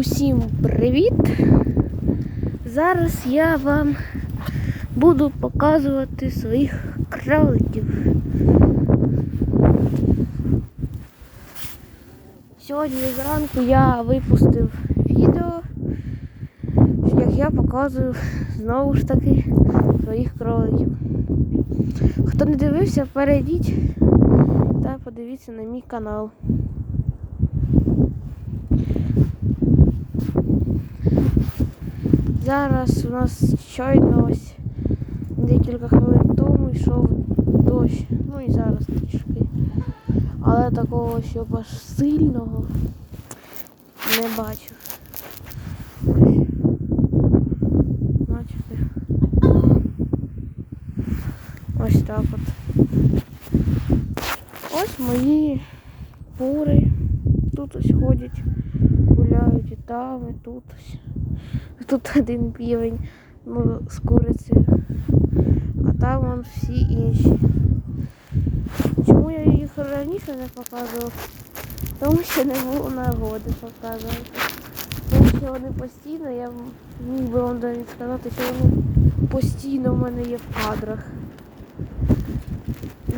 Усім привіт! Зараз я вам буду показувати своїх кроликів. Сьогодні зранку я випустив відео, як я показую знову ж таки своїх кроликів. Хто не дивився, перейдіть та подивіться на мій канал. Зараз у нас щойно ось декілька хвилин тому йшов дощ. Ну і зараз трішки. Але такого, щоб аж сильного не бачу. Бачите? Ось так от. Ось мої кури. Тут ось ходять, гуляють і там, і тут ось. Тут один півень ну, з курицею, а там вон всі інші. Чому я їх раніше не показував? Тому що не було нагоди показувати. Тому що вони постійно, я міг би вам навіть сказати, що вони постійно в мене є в кадрах.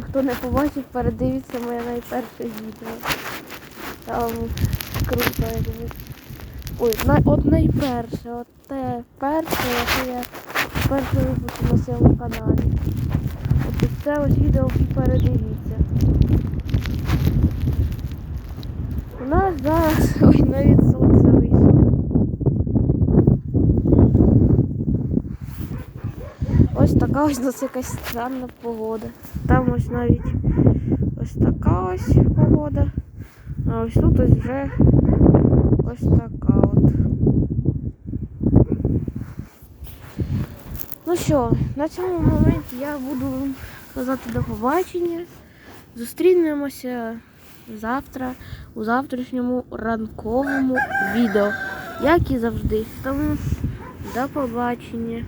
Хто не побачив, передивіться моє найперше відео. Там круто, я думаю. Ой, най, от найперше, от те перше, яке я перше випустив на своєму каналі. От це ось відео і передивіться. У нас зараз ой, навіть сонце вийшло. Ось така ось у нас якась странна погода. Там ось навіть ось така ось погода. А ось тут ось вже ось така от. Ну що, на цьому моменті я буду казати до побачення. Зустрінемося завтра у завтрашньому ранковому відео, як і завжди. Тому до побачення.